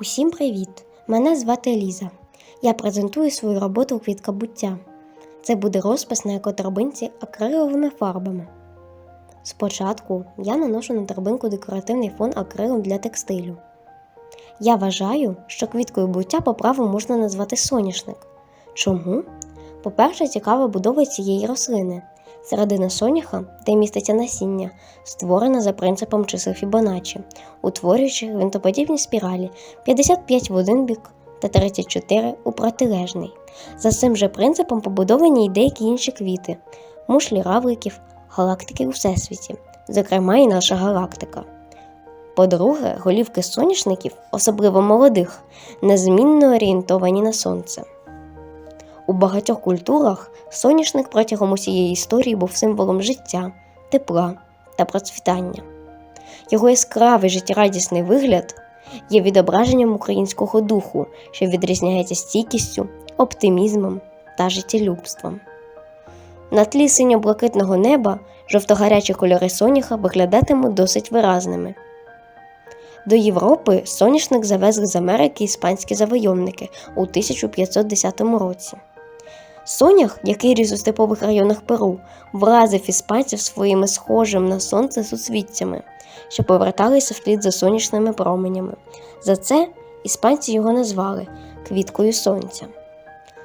Усім привіт! Мене звати Еліза. Я презентую свою роботу Квітка буття. Це буде розпис на екоторбинці акриловими фарбами. Спочатку я наношу на торбинку декоративний фон акрилом для текстилю. Я вважаю, що квіткою буття по праву можна назвати соняшник. Чому? По-перше, цікава будова цієї рослини. Середина соняха, де міститься насіння, створена за принципом чисел Фібоначчі, утворюючи гвинтоподібні спіралі 55 в один бік та 34 у протилежний. За цим же принципом побудовані й деякі інші квіти, мушлі равликів, галактики у всесвіті, зокрема і наша галактика. По-друге, голівки соняшників, особливо молодих, незмінно орієнтовані на сонце. У багатьох культурах соняшник протягом усієї історії був символом життя, тепла та процвітання. Його яскравий життєрадісний вигляд є відображенням українського духу, що відрізняється стійкістю, оптимізмом та життєлюбством. На тлі синьо-блакитного неба жовто-гарячі кольори соняха виглядатимуть досить виразними. До Європи соняшник завезли з Америки іспанські завойовники у 1510 році. Сонях, який ріс у степових районах Перу, вразив іспанців своїми схожим на сонце суцвіттями, що поверталися вслід за сонячними променями. За це іспанці його назвали квіткою сонця.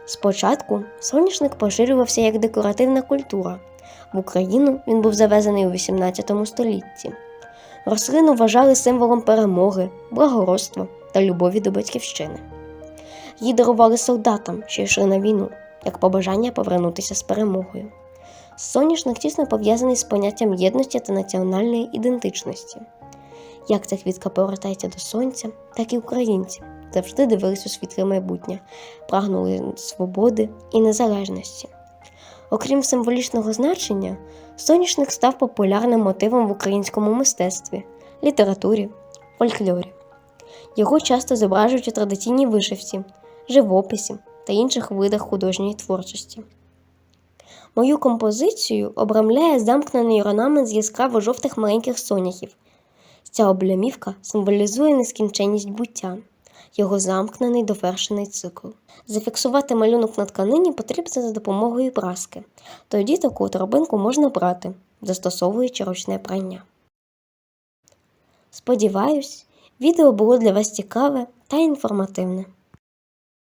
Спочатку соняшник поширювався як декоративна культура. В Україну він був завезений у XVIII столітті. Рослину вважали символом перемоги, благородства та любові до батьківщини. Її дарували солдатам, що йшли на війну, як побажання повернутися з перемогою. Соняшник тісно пов'язаний з поняттям єдності та національної ідентичності. Як ця квітка повертається до сонця, так і українці завжди дивились у світле майбутнє, прагнули свободи і незалежності. Окрім символічного значення, соняшник став популярним мотивом в українському мистецтві, літературі, фольклорі. Його часто зображують у традиційній вишивці, живописі та інших видах художньої творчості. Мою композицію обрамляє замкнений орнамент з яскраво жовтих маленьких соняхів. Ця облямівка символізує нескінченність буття, його замкнений довершений цикл. Зафіксувати малюнок на тканині потрібно за допомогою праски. Тоді таку торбинку можна брати, застосовуючи ручне прання. Сподіваюсь, відео було для вас цікаве та інформативне.